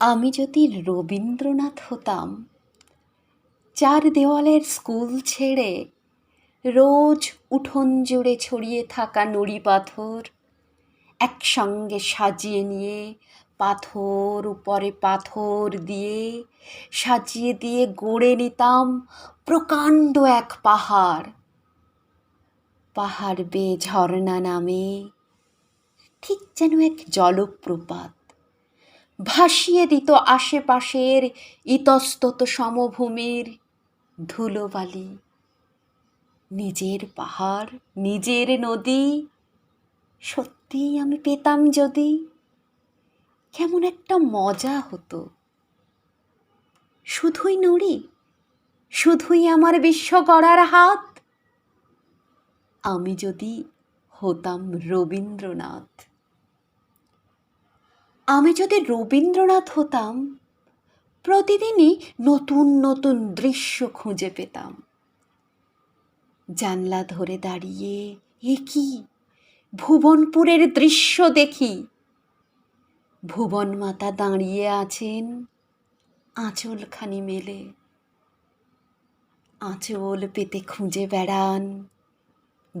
আমি যদি রবীন্দ্রনাথ হতাম, চার দেওয়ালের স্কুল ছেড়ে রোজ উঠোন জুড়ে ছড়িয়ে থাকা নুড়ি পাথর একসঙ্গে সাজিয়ে নিয়ে পাথর উপরে পাথর দিয়ে সাজিয়ে দিয়ে গড়ে নিতাম প্রকাণ্ড এক পাহাড়। পাহাড় বেয়ে ঝর্ণা নামে, ঠিক যেন এক জলপ্রপাত। ভাসিয়ে দিত আশেপাশের ইতস্তত সমভূমির ধুলোবালি। নিজের পাহাড়, নিজের নদী, সত্যিই আমি পেতাম যদি। কেমন একটা মজা হতো। শুধুই নুড়ি, শুধুই আমার বিশ্ব গড়ার হাত। আমি যদি হতাম রবীন্দ্রনাথ। আমি যদি রবীন্দ্রনাথ হতাম, প্রতিদিনই নতুন নতুন দৃশ্য খুঁজে পেতাম। জানলা ধরে দাঁড়িয়ে এ কি? ভুবনপুরের দৃশ্য দেখি। ভুবন মাতা দাঁড়িয়ে আছেন, আঁচলখানি মেলে। আঁচল পেতে খুঁজে বেড়ান,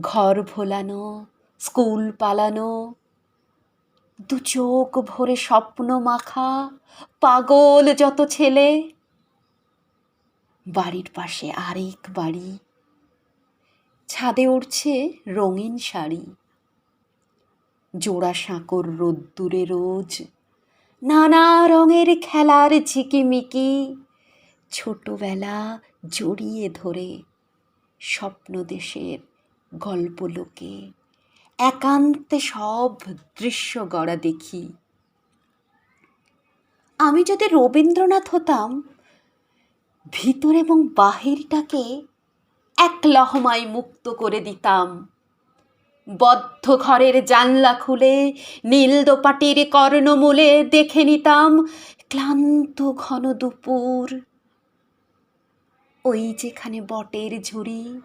ঘর ভোলানো, স্কুল পালানো দু চোখ ভরে স্বপ্ন মাখা পাগল যত ছেলে। বাড়ির পাশে আরেক বাড়ি। ছাদে উঠছে রঙিন শাড়ি। জোড়া সাঁকর রোদ্দুরে রোজ। নানা রঙের খেলার ঝিকিমিকি। ছোটবেলা জড়িয়ে ধরে স্বপ্ন দেশের গল্প লোকে। একান্তে সব দৃশ্য গড়া দেখি। আমি যদি রবীন্দ্রনাথ হতাম, ভিতর এবং বাহিরটাকে এক লহমায় মুক্ত করে দিতাম। বদ্ধ ঘরের জানলা খুলে, নীল দোপাটির কর্ণমূলে দেখে নিতাম ক্লান্ত ঘন দুপুর। ওই যেখানে বটের ঝুড়ি,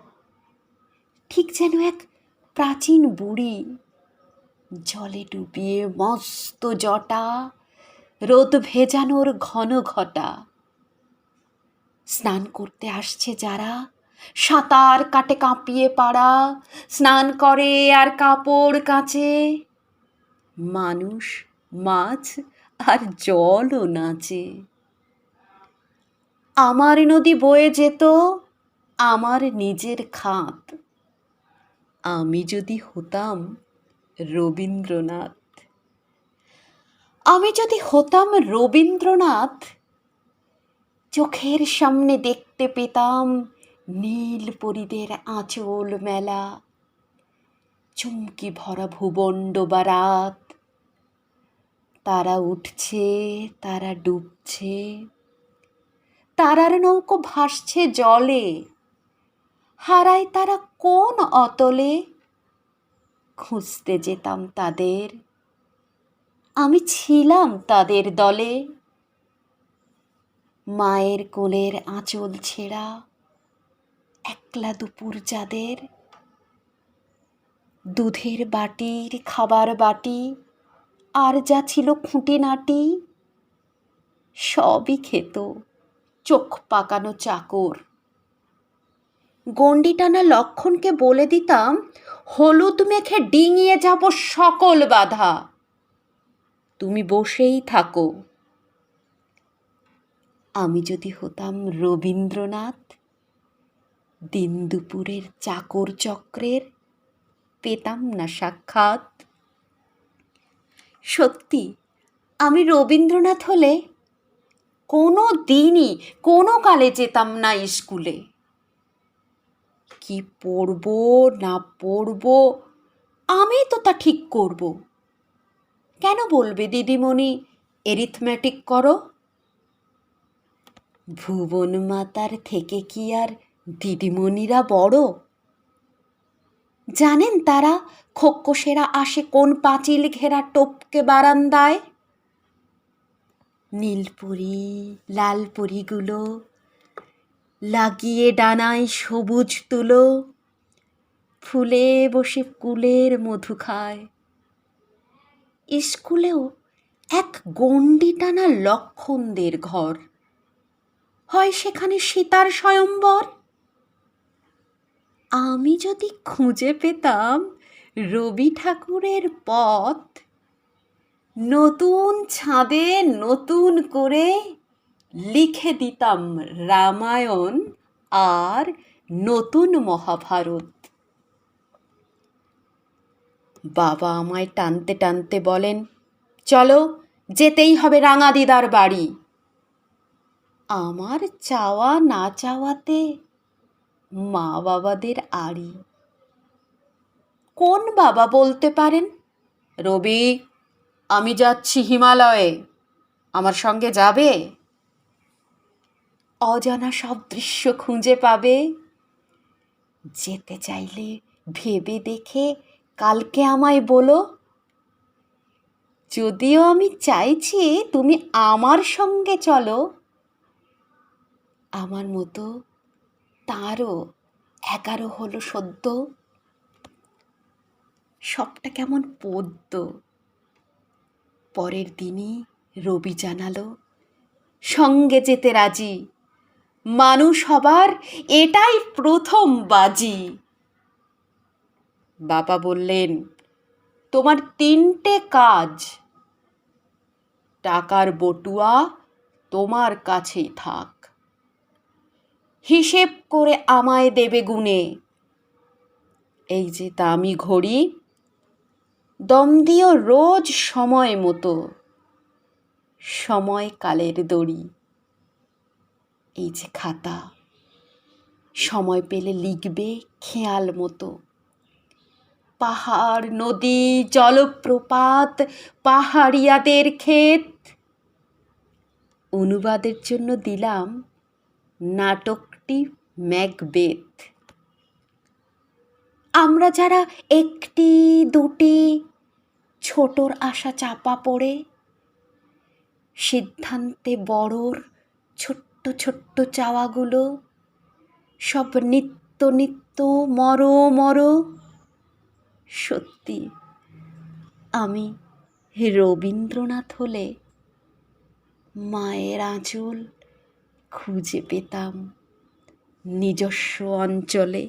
ঠিক যেন এক প্রাচীন বুড়ি। জলে ডুবিয়ে মস্ত জটা, রোদ ভেজানোর ঘন ঘটা। স্নান করতে আসছে যারা, সাঁতার কাটে কাঁপিয়ে পাড়া, স্নান করে আর কাপড় কাচে। মানুষ, মাছ আর জলও নাচে। আমার নদী বয়ে যেত, আমার নিজের খাত। আমি যদি হতাম রবীন্দ্রনাথ। আমি যদি হতাম রবীন্দ্রনাথ, চোখের সামনে দেখতে পেতাম নীল পরিদের আঁচল মেলা, চুমকি ভরা ভুবণ্ড বা রাত। তারা উঠছে, তারা ডুবছে, তারার নৌকো ভাসছে জলে। হারায় তারা কোন অতলে? খুঁজতে যেতাম তাদের। আমি ছিলাম তাদের দলে। মায়ের কোলের আঁচল ছেঁড়া, একলা দুপুর যাদের। দুধের বাটির খাবার বাটি, আর যা ছিল খুঁটিনাটি সবই খেত চোখ পাকানো চাকর। গণ্ডি টানা লক্ষণকে বলে দিতাম, হলুদ মেখে ডিঙিয়ে যাব সকল বাধা। তুমি বসেই থাকো। আমি যদি হতাম রবীন্দ্রনাথ, দিন দুপুরের চাকর চক্রের, পেতাম না সাক্ষাৎ। সত্যি, আমি রবীন্দ্রনাথ হলে কোনো দিনই, কোনো কালে যেতাম না স্কুলে। কি পড়ব, না পড়ব, আমি তো তা ঠিক করব। কেন বলবে দিদিমণি এরিথম্যাটিক করো? ভুবন মাতার থেকে কি আর দিদিমণিরা বড়? জানেন তারা খোক্কসেরা আসে কোন পাঁচিল ঘেরা টপকে বারান্দায়? নীলপুরি, লালপুরিগুলো লাগিয়ে ডানায় সবুজ তুলো, ফুলে বসে কুলের মধু খায়। স্কুলেও এক গণ্ডি টানা লক্ষণদের ঘর। হয় সেখানে সীতার স্বয়ম্বর? আমি যদি খুঁজে পেতাম রবি ঠাকুরের পথ, নতুন ছাদে নতুন করে লিখে দিতাম রামায়ণ আর নতুন মহাভারত। বাবা আমায় টানতে টানতে বলেন, চলো, যেতেই হবে রাঙা দিদার বাড়ি। আমার চাওয়া না চাওয়াতে মা বাবাদের আড়ি। কোন বাবা বলতে পারেন? রবি, আমি যাচ্ছি হিমালয়ে। আমার সঙ্গে যাবে? অজানা সব দৃশ্য খুঁজে পাবে। যেতে চাইলে ভেবে দেখে কালকে আমায় বলো। যদিও আমি চাইছি তুমি আমার সঙ্গে চলো। আমার মতো তারও এগারো হলো সদ্য। সবটা কেমন পদ্য। পরের দিনই রবি জানালো, সঙ্গে যেতে রাজি। মানুষ হবার এটাই প্রথম বাজি। বাবা বললেন, তোমার তিনটে কাজ। টাকার বটুয়া তোমার কাছেই থাক। হিসেব করে আমায় দেবে গুণে। এই যে দামি ঘড়ি, দম দিও রোজ সময় মতো। সময় কালের দড়ি। এই যে খাতা। সময় পেলে লিখবে খেয়াল মতো। পাহাড়, নদী, জলপ্রপাত, পাহাড়িয়াদের ক্ষেত। অনুবাদের জন্য দিলাম নাটকটি ম্যাকবেথ। আমরা যারা একটি, দুটি ছোটর আশা চাপা পড়ে, সিদ্ধান্তে বড়র ছোট্ট ছোট্ট চাওয়াগুলো, সব নিত্য নিত্য মর মর। সত্যি, আমি রবীন্দ্রনাথ হলে মায়ের আঁচল খুঁজে পেতাম নিজস্ব অঞ্চলে।